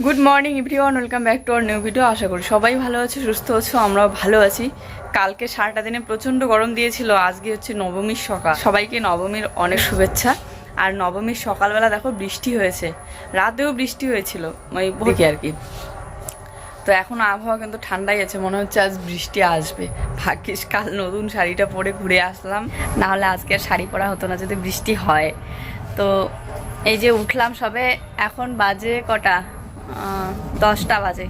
Good morning everyone welcome back to our new video আশা করি সবাই ভালো আছে, সুস্থ আছো, আমরাও ভালো আছি। কালকে সারাটা দিনে প্রচণ্ড গরম দিয়েছিল। আজকে হচ্ছে নবমীর সকাল। সবাইকে নবমীর অনেক শুভেচ্ছা। আর নবমীর সকালবেলা দেখো বৃষ্টি হয়েছে। রাতেও বৃষ্টি হয়েছিল। ওই থেকে আর কি। তো এখন আবহাওয়া কিন্তু ঠান্ডাই আছে। মনে হচ্ছে আজ বৃষ্টি আসবে। ভাগ্যিস কাল নতুন শাড়িটা পরে ঘুরে আসলাম। না হলে আজকে আর শাড়ি পরা হতো না যদি বৃষ্টি হয়। তো এই যে উঠলাম সবে। এখন বাজে কটা? দশটা বাজে।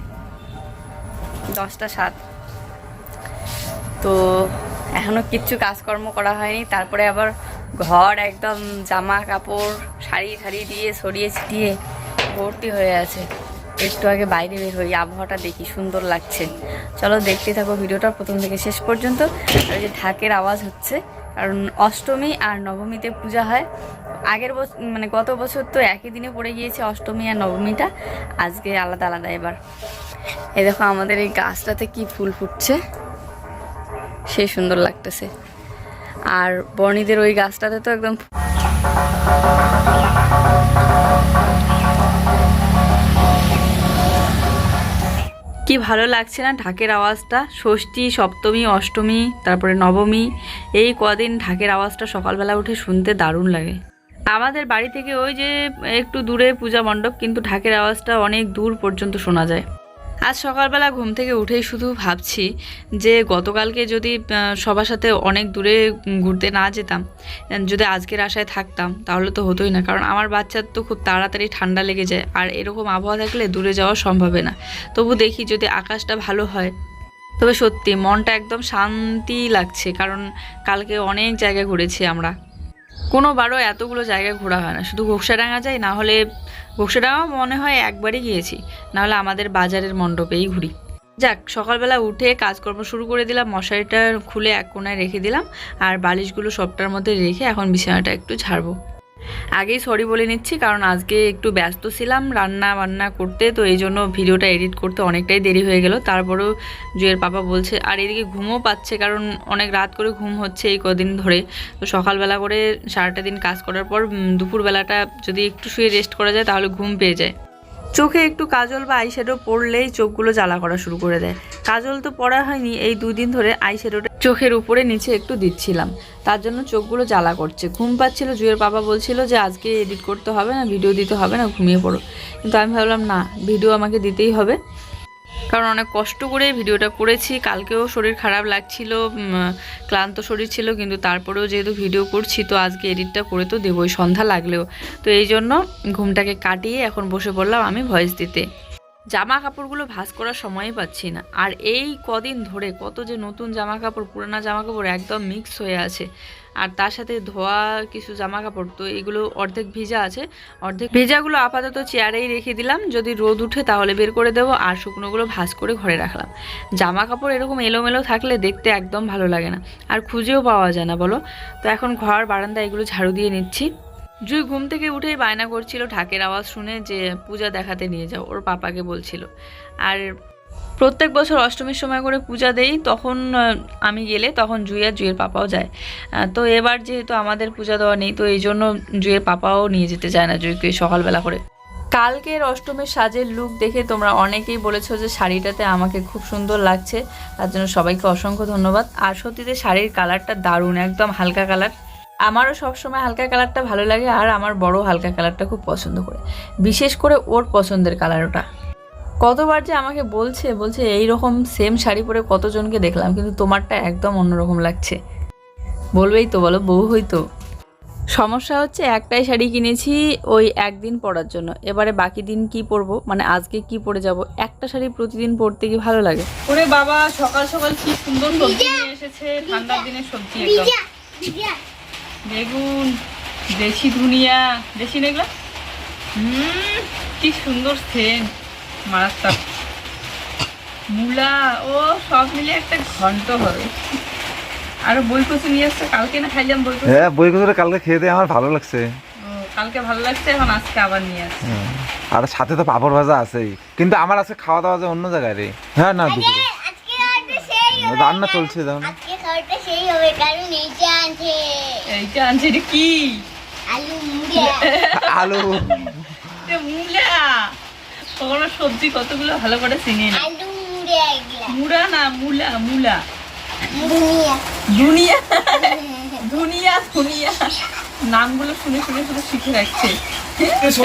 দশটা সাত। তো এখনও কিচ্ছু কাজকর্ম করা হয়নি। তারপরে আবার ঘর একদম জামা কাপড়, শাড়ি ঠাড়ি দিয়ে, সরিয়ে ছিটিয়ে ভর্তি হয়ে আছে। একটু আগে বাইরে বের হই, আবহাওয়াটা দেখি, সুন্দর লাগছে। চলো দেখতে থাকো ভিডিওটা প্রথম থেকে শেষ পর্যন্ত। আর যে ঢাকের আওয়াজ হচ্ছে, কারণ অষ্টমী আর নবমীতে পূজা হয়। আগের বছর মানে গত বছর তো একই দিনে পড়ে গিয়েছে অষ্টমী আর নবমীটা। আজকে আলাদা আলাদা এবার। এই দেখো আমাদের এই গাছটাতে কি ফুল ফুটছে। সে সুন্দর লাগতেছে। আর বর্ণীদের ওই গাছটাতে তো একদম কি ভালো লাগছে না ঢাকের আওয়াজটা? ষষ্ঠী, সপ্তমী, অষ্টমী, তারপরে নবমী। এই কদিন ঢাকের আওয়াজটা সকালবেলা উঠে শুনতে দারুণ লাগে। আমাদের বাড়ি থেকে ওই যে একটু দূরে পূজা মণ্ডপ, কিন্তু ঢাকের আওয়াজটা অনেক দূর পর্যন্ত শোনা যায়। আজ সকালবেলা ঘুম থেকে উঠেই শুধু ভাবছি যে গতকালকে যদি সবার সাথে অনেক দূরে ঘুরতে না যেতাম, যদি আজকের আশায় থাকতাম, তাহলে তো হতোই না। কারণ আমার বাচ্চার তো খুব তাড়াতাড়ি ঠান্ডা লেগে যায়, আর এরকম আবহাওয়া থাকলে দূরে যাওয়া সম্ভব না। তবু দেখি যদি আকাশটা ভালো হয়, তবে সত্যি মনটা একদম শান্তি লাগছে, কারণ কালকে অনেক জায়গায় ঘুরেছি আমরা। কোনোবারও এতগুলো জায়গায় ঘোরা হয় না। শুধু ঘোকসাডাঙ্গা যাই, না হলে ঘোকসাডাঙ্গা মনে হয় একবারই গিয়েছি। নাহলে আমাদের বাজারের মণ্ডপেই ঘুরি। যাক, সকালবেলা উঠে কাজকর্ম শুরু করে দিলাম, মশারিটা খুলে এক কোনায় রেখে দিলাম, আর বালিশগুলো সবটার মধ্যে রেখে এখন বিছানাটা একটু ঝাড়বো। আগেই সরি বলে নিচ্ছি, কারণ আজকে একটু ব্যস্ত ছিলাম রান্না বান্না করতে, তো এই জন্য ভিডিওটা এডিট করতে অনেকটাই দেরি হয়ে গেল। তারপরেও জুয়ের পাপা বলছে, আর এদিকে ঘুমও পাচ্ছে, কারণ অনেক রাত করে ঘুম হচ্ছে এই কদিন ধরে। তো সকালবেলা করে সারাটা দিন কাজ করার পর দুপুরবেলাটা যদি একটু শুয়ে রেস্ট করা যায়, তাহলে ঘুম পেয়ে যায়। চোখে একটু কাজল বা আইশ্যাডো পড়লেই চোখগুলো জ্বালা করা শুরু করে দেয়। কাজল তো পড়া হয়নি, এই দুদিন ধরে আইশ্যাডোটা চোখের উপরে নিচে একটু দিচ্ছিলাম। তার জন্য চোখগুলো জ্বালা করছে। ঘুম পাচ্ছিল, জুয়ের বাবা বলছিল যে, আজকে এডিট করতে হবে না ভিডিও দিতে হবে না, ঘুমিয়ে পড়ো। কিন্তু আমি ভাবলাম, না ভিডিও আমাকে দিতেই হবে। কারণ অনেক কষ্ট করে ভিডিওটা করেছি। কালকেও শরীর খারাপ লাগছিল ক্লান্ত শরীর ছিল, কিন্তু তারপরেও যেহেতু ভিডিও করছি, তো আজকে এডিটটা করে তো দেবই, সন্ধ্যা লাগলেও। তো এই জন্য ঘুমটাকে কাটিয়ে এখন বসে পড়লাম আমি ভয়েস দিতে। জামা কাপড়গুলো ভাঁজ করার সময়ই পাচ্ছি না। আর এই কদিন ধরে কত যে নতুন জামা কাপড় পুরানা জামা কাপড় একদম মিক্স হয়ে আছে। আর তার সাথে ধোয়া কিছু জামা কাপড় তো এগুলো অর্ধেক ভিজা আছে। অর্ধেক ভেজাগুলো আপাতত চেয়ারেই রেখে দিলাম। যদি রোদ উঠে তাহলে বের করে দেবো আর শুকনোগুলো ভাঁজ করে ঘরে রাখলাম। জামা কাপড় এরকম এলোমেলো থাকলে দেখতে একদম ভালো লাগে না। আর খুঁজেও পাওয়া যায় না বলো? তো এখন ঘর বারান্দা এগুলো ঝাড়ু দিয়ে নিচ্ছি। জুই ঘুম থেকে উঠেই বায়না করছিল ঢাকের আওয়াজ শুনে যে পূজা দেখাতে নিয়ে যাও। ওর পাপাকে বলছিল। আর প্রত্যেক বছর অষ্টমীর সময় করে পূজা দেই, তখন আমি গেলে তখন জুই আর জুইয়ের পাপাও যায়। তো এবার যেহেতু আমাদের পূজা দেওয়া নেই, তো এই জন্য জুইয়ের পাপাও নিয়ে যেতে চায় না জুইকে সকালবেলা করে। কালকের অষ্টমীর সাজের লুক দেখে তোমরা অনেকেই বলেছ যে শাড়িটাতে আমাকে খুব সুন্দর লাগছে, তার জন্য সবাইকে অসংখ্য ধন্যবাদ। আর সত্যিতে শাড়ির কালারটা দারুণ, একদম হালকা কালার। আমারও সবসময় হালকা কালারটা ভালো লাগে আর আমার বড় হালকা কালারটা খুব পছন্দ করে, বিশেষ করে ওর পছন্দের কালার ওটা কতবার যে আমাকে বলছে বলছে এই রকম সেম শাড়ি পরে কতজনকে দেখলাম কিন্তু তোমারটা একদম অন্যরকম লাগছে। বলবেই তো বলো বউ হইতো সমস্যা হচ্ছে একটাই শাড়ি কিনেছি ওই একদিন পরার জন্য। এবারে বাকি দিন কি পরবো মানে আজকে কি পরে যাব একটা শাড়ি প্রতিদিন পরতে কি ভালো লাগে? ওরে বাবা সকাল সকাল কি সুন্দর সবজি নিয়ে এসেছে ঠান্ডার দিনের সবজি একদম। বেগুন দেশি ধুনিয়া দেশি না এগুলো? হুম কি সুন্দর সেন্ট মারাত্মক। মূলা ও সব মিলে একটা ঘন্ট হবে। আর বই কচু নিয়ে আসছে কালকে না খাইলাম বই কচু হ্যাঁ বই করে কালকে খেয়ে দিয়ে আমার ভালো লাগছে। কালকে ভালো লাগছে এখন আজকে আবার নিয়ে আসছে। আর সাথে তো পাপড় ভাজা আছেই। কিন্তু আমার আজকে খাওয়া দাওয়া যে অন্য জায়গায় রে। হ্যাঁ না দুপুরে। আজকে খাবারটা সেই হবে রান্না চলছে খাবারটা সেই হবে কারণ এইটা এইটা আনছে কি? আলু মুড়া আলু। এটা ওগুলো সবজি কতগুলো ভালো করে চিনিয়ে নে মুড়ে না মুলা মুলা। দুনিয়া দুনিয়া দুনিয়া নামগুলো শুনে শুনে শুনে শিখে রাখছে।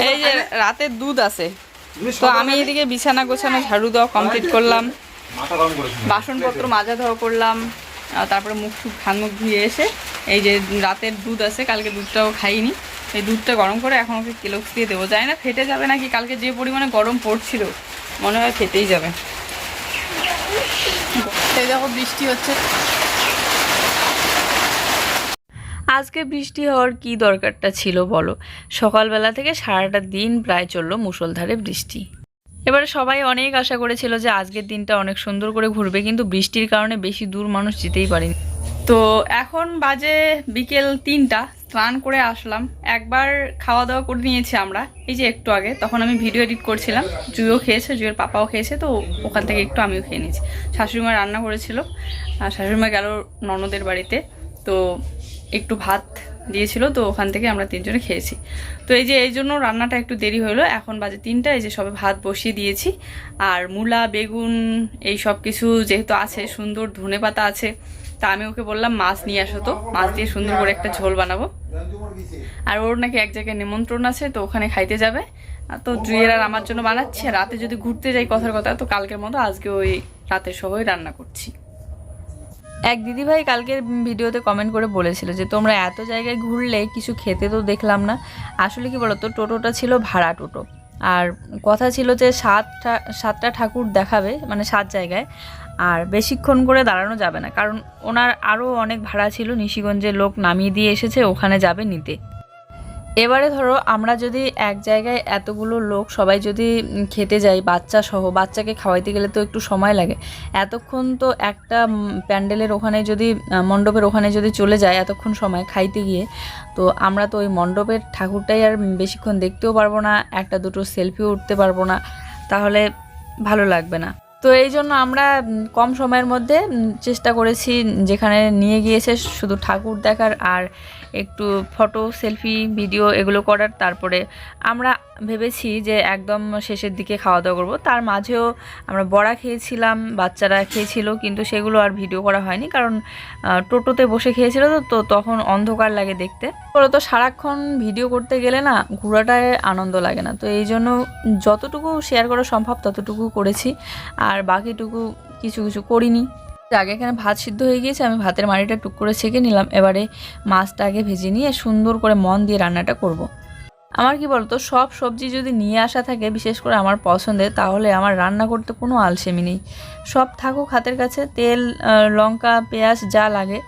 এই যে রাতের দুধ আছে। তো আমি এদিকে বিছানা গোছানো ঝাড়ু দেওয়া কমপ্লিট করলাম। বাসনপত্র মাজা ধোয়া করলাম। আর তারপরে মুখ টুক হাত মুখ ধুয়ে এসে এই যে রাতের দুধ আছে কালকে দুধটাও খাইনি। এই দুধটা গরম করে এখন ওকে কেলক্স দিয়ে দেবো। যায় না ফেটে যাবে নাকি কালকে যে পরিমাণে গরম পড়ছিল মনে হয় ফেটেই যাবে। এই দেখো বৃষ্টি হচ্ছে। আজকে বৃষ্টি হওয়ার কি দরকারটা ছিল বলো? সকালবেলা থেকে সারাটা দিন প্রায় চলল মুষলধারে বৃষ্টি। এবারে সবাই অনেক আশা করেছিল যে আজকের দিনটা অনেক সুন্দর করে ঘুরবে কিন্তু বৃষ্টির কারণে বেশি দূর মানুষ যেতেই পারেনি। তো এখন বাজে বিকেল তিনটা। স্নান করে আসলাম। একবার খাওয়া দাওয়া করে নিয়েছি আমরা। এই যে একটু আগে, তখন আমি ভিডিও এডিট করছিলাম। জুইও খেয়েছে জুয়ের পাপাও খেয়েছে, তো ওখান থেকে একটু আমিও খেয়ে নিয়েছি। শাশুড়িমা রান্না করেছিল। আর শাশুড়িমা গেল ননদের বাড়িতে, তো একটু ভাত দিয়েছিল, তো ওখান থেকে আমরা তিনজনে খেয়েছি। তো এই যে, এই জন্য রান্নাটা একটু দেরি হলো। এখন বাজে তিনটা, এই যে সবে ভাত বসিয়ে দিয়েছি। আর মূলা, বেগুন, এই সব কিছু যেহেতু আছে, সুন্দর ধনে পাতা আছে তা আমি ওকে বললাম, মাছ নিয়ে আসো তো। মাছ দিয়ে সুন্দর করে একটা ঝোল বানাবো। আর ওর নাকি এক জায়গায় নিমন্ত্রণ আছে, তো ওখানে খাইতে যাবে। তো জুয়ের আর আমার জন্য বানাচ্ছি। রাতে যদি ঘুরতে যাই কথার কথা, তো কালকের মতো আজকে ওই রাতের সহই রান্না করছি। এক দিদিভাই কালকের ভিডিওতে কমেন্ট করে বলেছিল যে, তোমরা এত জায়গায় ঘুরলে কিছু খেতে তো দেখলাম না। আসলে কি বলতো, টোটোটা ছিল ভাড়া টোটো। আর কথা ছিল যে সাতটা সাতটা ঠাকুর দেখাবে মানে সাত জায়গায়। আর বেশিক্ষণ করে দাঁড়ানো যাবে না। কারণ ওনার আরও অনেক ভাড়া ছিল, নিশিগঞ্জের লোক নামিয়ে দিয়ে এসেছে, ওখানে যাবে নিতে। এবারে ধরো, আমরা যদি এক জায়গায় এতগুলো লোক, সবাই যদি খেতে যাই, বাচ্চা সহ, বাচ্চাকে খাওয়াইতে গেলে তো একটু সময় লাগে। এতক্ষণ তো একটা প্যান্ডেলের ওখানে যদি মণ্ডপের ওখানে যদি চলে যায়, এতক্ষণ সময় খাইতে গিয়ে, তো আমরা তো ওই মণ্ডপের ঠাকুরটাই আর বেশিক্ষণ দেখতেও পারব না, একটা দুটো সেলফিও উঠতে পারব না, তাহলে ভালো লাগবে না। তো এই জন্য আমরা কম সময়ের মধ্যে চেষ্টা করেছি, যেখানে নিয়ে গিয়েছে শুধু ঠাকুর দেখার আর একটু ফটো সেলফি ভিডিও এগুলো করার। তারপরে আমরা ভেবেছি যে একদম শেষের দিকে খাওয়া দাওয়া করব। তার মাঝেও আমরা বড়া খেয়েছিলাম, বাচ্চারা খেয়েছিল, কিন্তু সেগুলো আর ভিডিও করা হয়নি। কারণ টোটোতে বসে খেয়েছিল তো তখন অন্ধকার লাগে দেখতে। তো সারাক্ষণ ভিডিও করতে গেলে না, ঘোরাটায় আনন্দ লাগে না। তো এই জন্য যতটুকু শেয়ার করা সম্ভব, ততটুকু করেছি। আর বাকিটুকু কিছু কিছু করিনি। আগে এখানে ভাত সিদ্ধ হয়ে গিয়েছে, আমি ভাতের মাড়িটা টুক করে ছেঁকে নিলাম। এবারে মাছটা আগে ভেজে নিয়ে সুন্দর করে মন দিয়ে রান্নাটা করব। আমার কি বলতো, সব সবজি যদি নিয়ে আসা থাকে, বিশেষ করে আমার পছন্দের, তাহলে আমার রান্না করতে কোনো আলসেমি নেই। সব থাকুক হাতের কাছে, তেল লঙ্কা, পেঁয়াজ যা লাগে,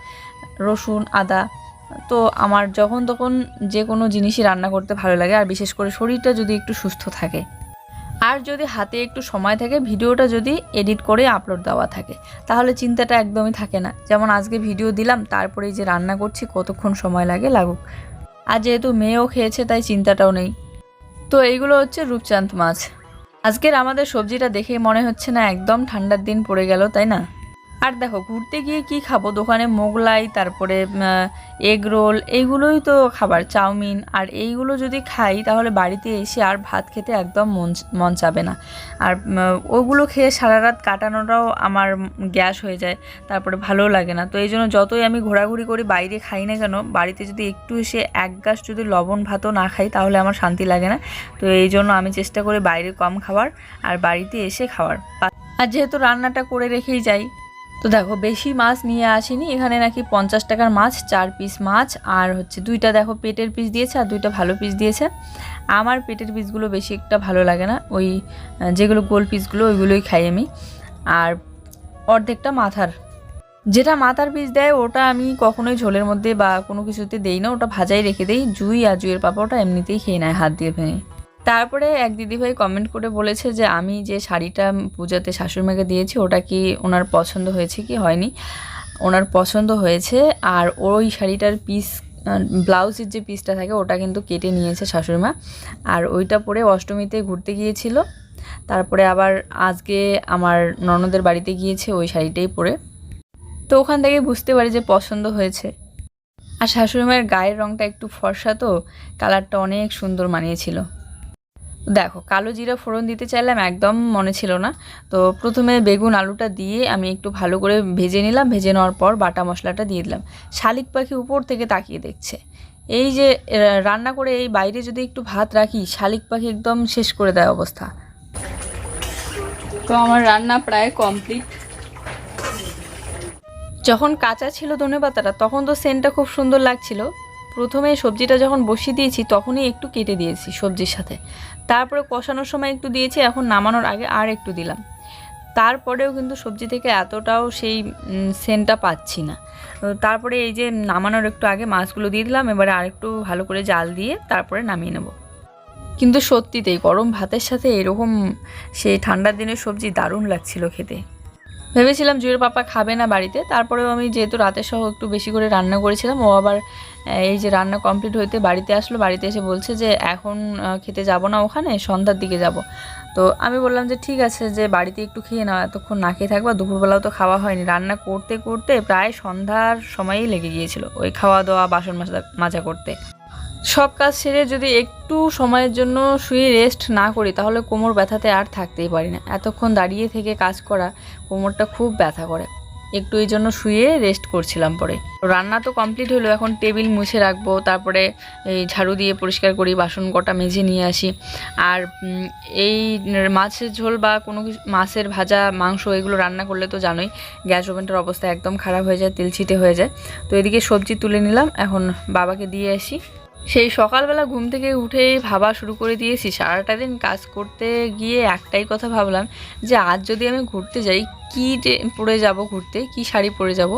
রসুন, আদা, তো আমার যখন তখন যে কোনো জিনিসই রান্না করতে ভালো লাগে, আর বিশেষ করে শরীরটা যদি একটু সুস্থ থাকে। আর যদি হাতে একটু সময় থাকে, ভিডিওটা যদি এডিট করে আপলোড দেওয়া থাকে, তাহলে চিন্তাটা একদমই থাকে না। যেমন আজকে ভিডিও দিলাম, তারপরে যে রান্না করছি, কতক্ষণ সময় লাগে লাগুক। আর যেহেতু মেয়েও খেয়েছে, তাই চিন্তাটাও নেই। তো এইগুলো হচ্ছে রূপচাঁদ মাছ। আজকের আমাদের সবজিটা দেখেই মনে হচ্ছে না, একদম ঠান্ডার দিন পড়ে গেল, তাই না? আর দেখো, ঘুরতে গিয়ে কি খাব? দোকানে মোগলাই, তারপরে এগ রোল এইগুলোই তো খাবার, চাউমিন। আর এইগুলো যদি খাই, তাহলে বাড়িতে এসে আর ভাত খেতে একদম মন মন চাবে না। আর ওগুলো খেয়ে সারা রাত কাটানোটাও আমার গ্যাস হয়ে যায়, তারপরে ভালোও লাগে না। তো এই জন্য যতই আমি ঘোরাঘুরি করি, বাইরে খাই না কেন, বাড়িতে যদি একটু এসে এক গাছ যদি লবণ ভাতও না খাই, তাহলে আমার শান্তি লাগে না। তো এই জন্য আমি চেষ্টা করি বাইরে কম খাবার আর বাড়িতে এসে খাওয়ার। আর যেহেতু রান্নাটা করে রেখেই যাই তো দেখো, বেশি মাছ নিয়ে আসিনি। এখানে নাকি পঞ্চাশ টাকার মাছ, চার পিস মাছ, আর হচ্ছে দুইটা দেখো পেটের পিস দিয়েছে আর দুইটা ভালো পিস দিয়েছে। আমার পেটের পিসগুলো বেশি একটা ভালো লাগে না। ওই যেগুলো গোল পিসগুলো, ওইগুলোই খাই আমি। আর অর্ধেকটা মাথার। যেটা মাথার পিস দেয়, ওটা আমি কখনোই ঝোলের মধ্যে বা কোনো কিছুতে দেই না। ওটা ভাজাই রেখে দেই। জুই আর জুইয়ের পাপা ওটা এমনিতেই খেয়ে নেয়, হাত দিয়ে ভেঙে। তারপরে এক দিদিভাই কমেন্ট করে বলেছে যে, আমি যে শাড়িটা পূজাতে শাশুড়িমাকে দিয়েছি, ওটা কি ওনার পছন্দ হয়েছে কি? হয়নি। ওনার পছন্দ হয়েছে আর ওই শাড়িটার পিস ব্লাউজের যে পিসটা থাকে, ওটা কিন্তু কেটে নিয়েছে শাশুড়িমা। আর ওইটা পরে অষ্টমীতে ঘুরতে গিয়েছিল। তারপরে আবার আজকে আমার ননদের বাড়িতে গিয়েছে ওই শাড়িটাই পরে। তো ওখান থেকে বুঝতে পারি যে পছন্দ হয়েছে। আর শাশুড়ি মায়ের গায়ের রঙটা একটু ফর্সা তো কালারটা অনেক সুন্দর মানিয়েছিল। দেখো, কালো জিরা ফোড়ন দিতে চাইলাম একদম মনে ছিল না। তো প্রথমে বেগুন আলুটা দিয়ে আমি একটু ভালো করে ভেজে নিলাম। ভেজে নেওয়ার পর বাটা মশলাটা দিয়ে দিলাম। শালিক পাখি উপর থেকে তাকিয়ে দেখছে। এই যে রান্না করে এই বাইরে যদি একটু ভাত রাখি, শালিক পাখি একদম শেষ করে দেয় অবস্থা। তো আমার রান্না প্রায় কমপ্লিট। যখন কাঁচা ছিল ধনে পাতাটা, তখন তো সেন্টটা খুব সুন্দর লাগছিল। প্রথমে সবজিটা যখন বসিয়ে দিয়েছি, তখনই একটু কেটে দিয়েছি সবজির সাথে। তারপরে কষানোর সময় একটু দিয়েছি, এখন নামানোর আগে আর একটু দিলাম। তারপরেও কিন্তু সবজি থেকে এতটাও সেই সেন্টটা পাচ্ছি না। তারপরে এই যে নামানোর একটু আগে মাছগুলো দিয়ে দিলাম, এবারে আরেকটু ভালো করে জাল দিয়ে তারপরে নামিয়ে নেব। কিন্তু সত্যিতেই গরম ভাতের সাথে এরকম সেই ঠান্ডার দিনের সবজি দারুণ লাগছিল খেতে। ভেবেছিলাম জুয়ের পাপা খাবে না বাড়িতে। তারপরেও আমি যেহেতু রাতে সহ একটু বেশি করে রান্না করেছিলাম, ও আবার এই যে রান্না কমপ্লিট হইতে বাড়িতে আসলো, বাড়িতে এসে বলছে যে এখন খেতে যাব না ওখানে, সন্ধ্যার দিকে যাব। তো আমি বললাম যে ঠিক আছে, যে বাড়িতে একটু খেয়ে নাও, এতক্ষণ না খেয়ে থাকবা, দুপুরবেলাও তো খাওয়া হয়নি। রান্না করতে করতে প্রায় সন্ধ্যার সময়ই লেগে গিয়েছিল ওই খাওয়া দাওয়া বাসন মাজা মাজা করতে। সব কাজ সেরে যদি একটু সময়ের জন্য শুয়ে রেস্ট না করি, তাহলে কোমর ব্যথাতে আর থাকতেই পারি না। এতক্ষণ দাঁড়িয়ে থেকে কাজ করা কোমরটা খুব ব্যথা করে। একটু এই জন্য শুয়ে রেস্ট করছিলাম পরে। রান্না তো কমপ্লিট হলো, এখন টেবিল মুছে রাখব, তারপরে এই ঝাড়ু দিয়ে পরিষ্কার করি, বাসন কটা মেজে নিয়ে আসি। আর এই মাছের ঝোল বা কোনো কিছু, মাছের ভাজা, মাংস এগুলো রান্না করলে তো জানোই, গ্যাস ওভেনটার অবস্থা একদম খারাপ হয়ে যায় তেল ছিটে হয়ে যায়। তো এদিকে সবজি তুলে নিলাম, এখন বাবাকে দিয়ে আসি। সেই সকালবেলা ঘুম থেকে উঠে ভাবা শুরু করে দিয়েছি। সারাটা দিন কাজ করতে গিয়ে একটাই কথা ভাবলাম যে, আজ যদি আমি ঘুরতে যাই, কী পরে যাব ঘুরতে, কি শাড়ি পরে যাব?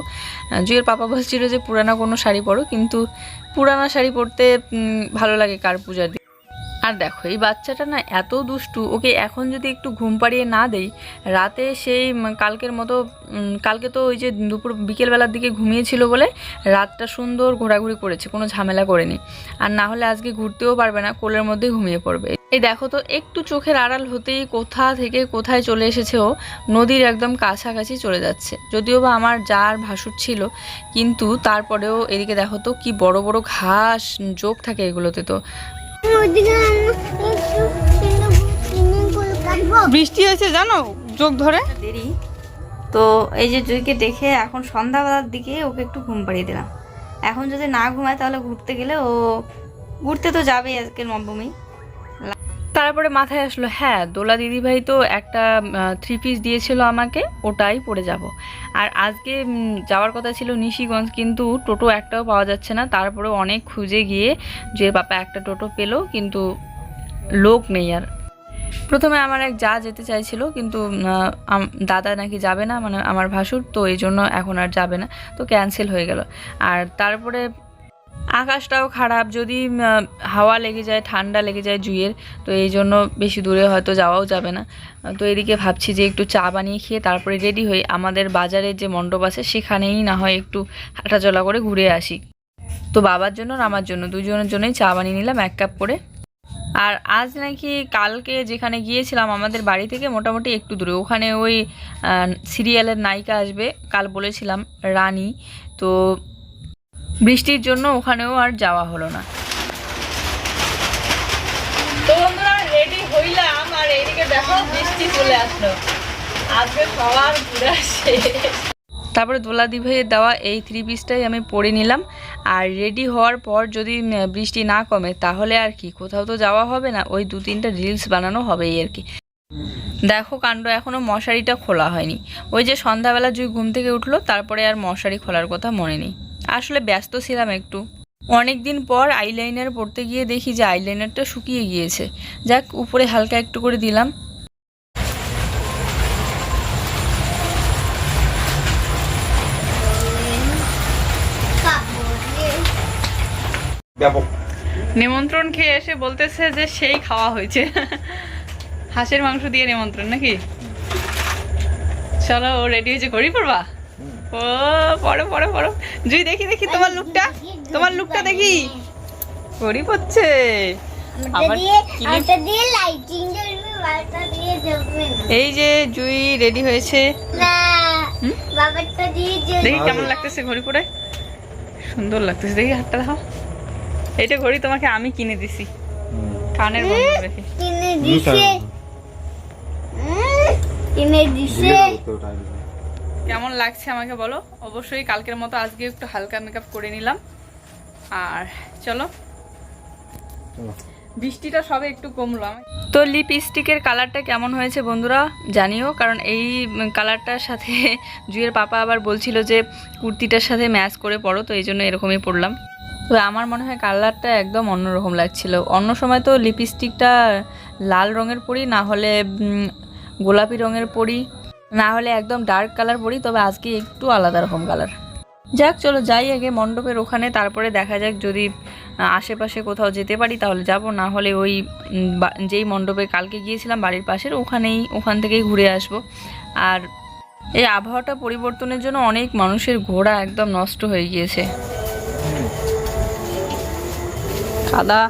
জুয়ের পাপা বলছিল যে, পুরানা কোনো শাড়ি পরো। কিন্তু পুরানা শাড়ি পরতে ভালো লাগে কার পূজার দিন? আর দেখো, এই বাচ্চাটা না এত দুষ্টু, ওকে এখন যদি একটু ঘুম পাড়িয়ে না দেই, রাতে সেই কালকের মতো কালকে তো ওই যে দুপুর, বিকেলবেলার দিকে ঘুমিয়েছিল বলে রাতটা সুন্দর ঘোরাঘুরি করেছে, কোনো ঝামেলা করেনি। আর না হলে আজকে ঘুরতেও পারবে না, কোলের মধ্যে ঘুমিয়ে পড়বে। এই দেখো তো, একটু চোখের আড়াল হতেই কোথা থেকে কোথায় চলে এসেছে ও, নদীর একদম কাছাকাছি চলে যাচ্ছে। যদিও বা আমার যার ভাসুর ছিল, কিন্তু তারপরেও এদিকে দেখো তো, কি বড় বড় ঘাস যোগ থাকে এগুলোতে তো। বৃষ্টি হয়েছে জানো চোখ ধরে? দেরি। তো এই যে জুইকে দেখে এখন সন্ধ্যাবেলার দিকে ওকে একটু ঘুম পাড়িয়ে দিলাম। এখন যদি না ঘুমায় তাহলে ঘুরতে গেলে ও, ঘুরতে তো যাবেই আজকের নবমী। তারপরে মাথায় আসলো হ্যাঁ দোলা দিদিভাই তো একটা থ্রি পিস দিয়েছিল আমাকে, ওটাই পরে যাব। আর আজকে যাওয়ার কথা ছিল নিশিগঞ্জ, কিন্তু টোটো একটাও পাওয়া যাচ্ছে না। তারপরে অনেক খুঁজে গিয়ে যে পাপা একটা টোটো পেল, কিন্তু লোক নেই আর। প্রথমে আমার এক যা যেতে চাইছিল, কিন্তু দাদা নাকি যাবে না মানে আমার ভাসুর, তো এই জন্য এখন আর যাবে না, তো ক্যান্সেল হয়ে গেল। আর তারপরে আকাশটাও খারাপ, যদি হাওয়া লেগে যায়, ঠান্ডা লেগে যায় জুয়ের তো এই জন্য বেশি দূরে হয়তো যাওয়াও যাবে না। তো এদিকে ভাবছি যে একটু চা বানিয়ে খেয়ে তারপরে রেডি হয়ে আমাদের বাজারের যে মণ্ডপ আছে, সেখানেই না হয় একটু হাঁটাচলা করে ঘুরে আসি। তো বাবার জন্য আর আমার জন্য, দুজনের জন্যই চা বানিয়ে নিলাম এক কাপ করে। আর আজ নাকি কালকে যেখানে গিয়েছিলাম, আমাদের বাড়ি থেকে মোটামুটি একটু দূরে। ওখানে ওই সিরিয়ালের নায়িকা আসবে, কাল বলেছিলাম, রানী। তো বৃষ্টির জন্য ওখানেও আর যাওয়া হলো না। তো বন্ধুরা রেডি হইলাম আর এইদিকে দেখো বৃষ্টি চলে আসলো। আজকে সবার ঘুরে তারপরে দোলাদি ভাইয়ের দেওয়া এই থ্রি পিসটাই আমি পরে নিলাম। আর রেডি হওয়ার পর যদি বৃষ্টি না কমে তাহলে আর কি? কোথাও তো যাওয়া হবে না ওই দু তিনটা রিলস বানানো হবেই আর কি। দেখো কাণ্ড এখনও মশারিটা খোলা হয়নি। ওই যে সন্ধ্যাবেলা জুই ঘুম থেকে উঠল তারপরে আর মশারি খোলার কথা মনে নেই। আসলে ব্যস্ত ছিলাম একটু। অনেক দিন পর আইলাইনার পড়তে গিয়ে দেখি যে আইলাইনারটা শুকিয়ে গিয়েছে। যাক উপরে হালকা একটু করে দিলাম। নিমন্ত্রণ খেয়ে এসে বলতেছে যে সেই খাওয়া হয়েছে। হাঁসের মাংস দিয়ে নিমন্ত্রণ নাকি? চলো ও রেডি হয়েছে ঘড়ি পড়বা ও পড়ো পড়ো পড়ো। জুই দেখি দেখি তোমার লুকটা। তোমার লুকটা দেখি। ঘড়ি পড়ছে। এই যে জুই রেডি হয়েছে। দেখি কেমন লাগতেছে ঘড়ি পরে। সুন্দর লাগতেছে। দেখি হাতটা দেখো এইটা ঘড়ি তোমাকে আমি কিনে দিছি। কানের বন্ধ রেখে কিনে দিছে। কিনে দিছে। কেমন লাগছে আমাকে বলো? অবশ্যই কালকের মতো আজকে একটু হালকা মেকআপ করে নিলাম। আর চলো। বৃষ্টিটা সবে একটু কমলো তো লিপস্টিকের কালারটা কেমন হয়েছে বন্ধুরা জানিও কারণ এই কালারটার সাথে জুয়ের পাপা আবার বলছিল যে কুর্তিটার সাথে ম্যাচ করে পড়ো তো এই জন্য এরকমই পড়লাম তো আমার মনে হয় কালারটা একদম অন্যরকম লাগছিল। অন্য সময় তো লিপস্টিকটা লাল রঙের পরি না হলে গোলাপি রঙের পরি। না হলে একদম ডার্ক কালার পরি তবে আজকে একটু আলাদা রকম কালার যাক চলো যাই আগে মণ্ডপের ওখানে তারপরে দেখা যাক যদি আশেপাশে কোথাও যেতে পারি তাহলে যাব। না হলে ওই যেই মণ্ডপে কালকে গিয়েছিলাম বাড়ির পাশের ওখানেই ওখান থেকেই ঘুরে আসব। আর এই আবহাওয়াটা পরিবর্তনের জন্য অনেক মানুষের ঘোড়া একদম নষ্ট হয়ে গিয়েছে। কাদা।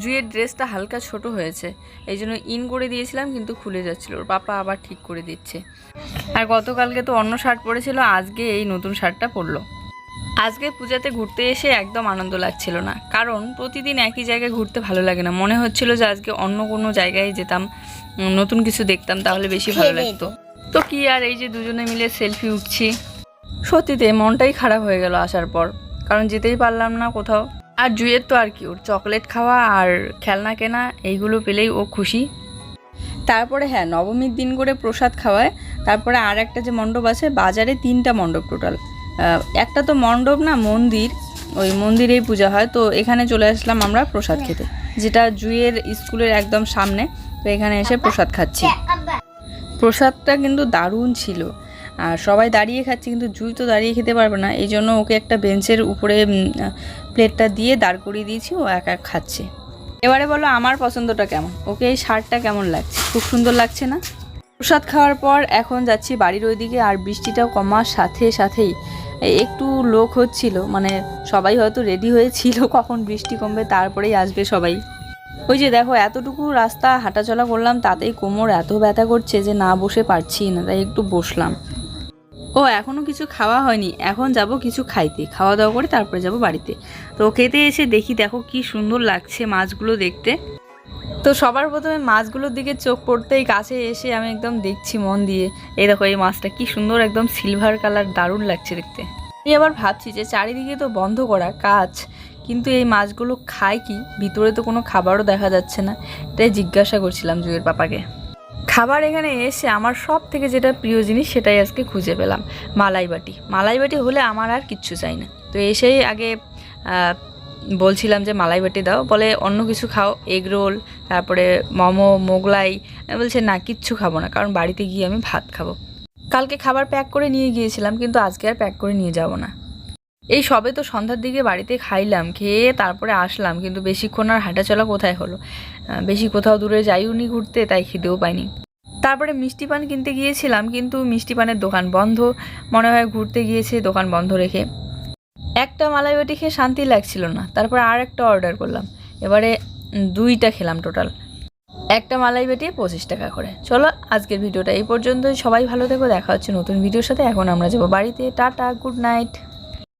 জুয়ের ড্রেসটা হালকা ছোট হয়েছে এই জন্য ইন করে দিয়েছিলাম কিন্তু খুলে যাচ্ছিল। ওর পাপা আবার ঠিক করে দিচ্ছে। আর গতকালকে তো অন্য শার্ট পরেছিল আজকে এই নতুন শার্টটা পরলো। আজকে পূজাতে ঘুরতে এসে একদম আনন্দ লাগছিল না কারণ প্রতিদিন একই জায়গায় ঘুরতে ভালো লাগে না। মনে হচ্ছিল যে আজকে অন্য কোনো জায়গায় যেতাম নতুন কিছু দেখতাম তাহলে বেশি ভালো লাগতো। তো কি আর এই যে দুজনে মিলে সেলফি উঠছি। সত্যিতে মনটাই খারাপ হয়ে গেল আসার পর কারণ যেতেই পারলাম না কোথাও। আর জুয়ের তো আর কি ওর চকলেট খাওয়া আর খেলনা কেনা এইগুলো পেলেই ও খুশি। তারপরে হ্যাঁ নবমীর দিন করে প্রসাদ খাওয়ায় তারপরে আর একটা যে মণ্ডপ আছে বাজারে তিনটা মণ্ডপ টোটাল একটা তো মণ্ডপ না মন্দির ওই মন্দিরেই পূজা হয় তো এখানে চলে আসলাম আমরা প্রসাদ খেতে যেটা জুয়ের স্কুলের একদম সামনে তো এখানে এসে প্রসাদ খাচ্ছি। প্রসাদটা কিন্তু দারুণ ছিল। আর সবাই দাঁড়িয়ে খাচ্ছে, কিন্তু জুই তো দাঁড়িয়ে খেতে পারবে না। এই জন্য ওকে একটা বেঞ্চের উপরে প্লেটটা দিয়ে দাঁড় করিয়ে দিয়েছি, ও এক এক খাচ্ছে। এবারে বলো আমার পছন্দটা কেমন? ওকে এই শার্টটা কেমন লাগছে? খুব সুন্দর লাগছে না? প্রসাদ খাওয়ার পর এখন যাচ্ছি বাড়ির ওইদিকে, আর বৃষ্টিটা কমার সাথে সাথেই একটু লোক হচ্ছিল মানে সবাই হয়তো রেডি হয়েছিল কখন বৃষ্টি কমবে, তারপরেই আসবে সবাই। ওই যে দেখো, এতটুকু রাস্তা হাঁটাচলা করলাম, তাতেই কোমর এত ব্যথা করছে যে না বসে পারছি না, তাই একটু বসলাম। ও এখনও কিছু খাওয়া হয়নি। এখন যাব কিছু খাইতে। খাওয়া দাওয়া করে তারপরে যাব বাড়িতে। তো খেতে এসে দেখি, দেখো কি সুন্দর লাগছে মাছগুলো দেখতে। তো সবার প্রথমে মাছগুলোর দিকে চোখ পড়তেই কাছে এসে আমি একদম দেখছি মন দিয়ে। এই দেখো, এই মাছটা কি সুন্দর, একদম সিলভার কালার দারুণ লাগছে দেখতে। আমি আবার ভাবছি যে চারিদিকে তো বন্ধ করা, কাজ। কিন্তু এই মাছগুলো খায় কি? ভিতরে তো কোনো খাবারও দেখা যাচ্ছে না। তাই জিজ্ঞাসা করছিলাম জুয়ের পাপাকে। খাবার এখানে এসে আমার সব থেকে যেটা প্রিয় জিনিস সেটাই আজকে খুঁজে পেলাম, মালাই বাটি। মালাই বাটি হলে আমার আর কিচ্ছু চাই না। তো এসেই আগে বলছিলাম যে মালাই বাটি দাও, বলে অন্য কিছু খাও, এগ রোল, তারপরে মোমো, মোগলাই বলছে না, কিচ্ছু খাব না, কারণ বাড়িতে গিয়ে আমি ভাত খাব। কালকে খাবার প্যাক করে নিয়ে গিয়েছিলাম, কিন্তু আজকে আর প্যাক করে নিয়ে যাব না। এই সবে তো সন্ধ্যার দিকে বাড়িতে খাইলাম, খেয়ে তারপরে আসলাম, কিন্তু বেশিক্ষণ আর হাঁটাচলা কোথায় হলো? বেশি কোথাও দূরে যাইওনি ঘুরতে, তাই খিদেও পাইনি। তারপরে মিষ্টি পান কিনতে গিয়েছিলাম, কিন্তু মিষ্টি পানের দোকান বন্ধ। মনে হয় ঘুরতে গিয়েছে দোকান বন্ধ রেখে। একটা মালাই বাটি খেয়ে শান্তি লাগছিল না, তারপরে আর একটা অর্ডার করলাম। এবারে দুইটা খেলাম টোটাল একটা মালাই বাটি পঁচিশ টাকা করে। চলো আজকের ভিডিওটা এই পর্যন্তই। সবাই ভালো থেকো, দেখা হচ্ছে নতুন ভিডিওর সাথে। এখন আমরা যাব বাড়িতে। Tata, good night.